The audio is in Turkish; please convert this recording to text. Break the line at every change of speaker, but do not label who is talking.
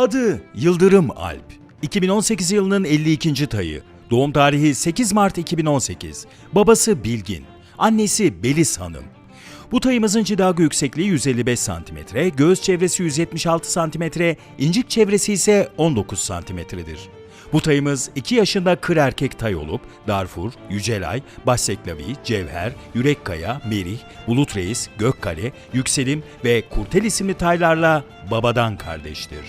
Adı Yıldırım Alp. 2018 yılının 52. tayı. Doğum tarihi 8 Mart 2018. Babası Bilgin. Annesi Beliz Hanım. Bu tayımızın cidagı yüksekliği 155 cm, göğüs çevresi 176 cm, incik çevresi ise 19 cm'dir. Bu tayımız 2 yaşında kır erkek tay olup Darfur, Yücelay, Başseklavi, Cevher, Yürekkaya, Merih, Bulut Reis, Gökkale, Yükselim ve Kurtel isimli taylarla babadan kardeştir.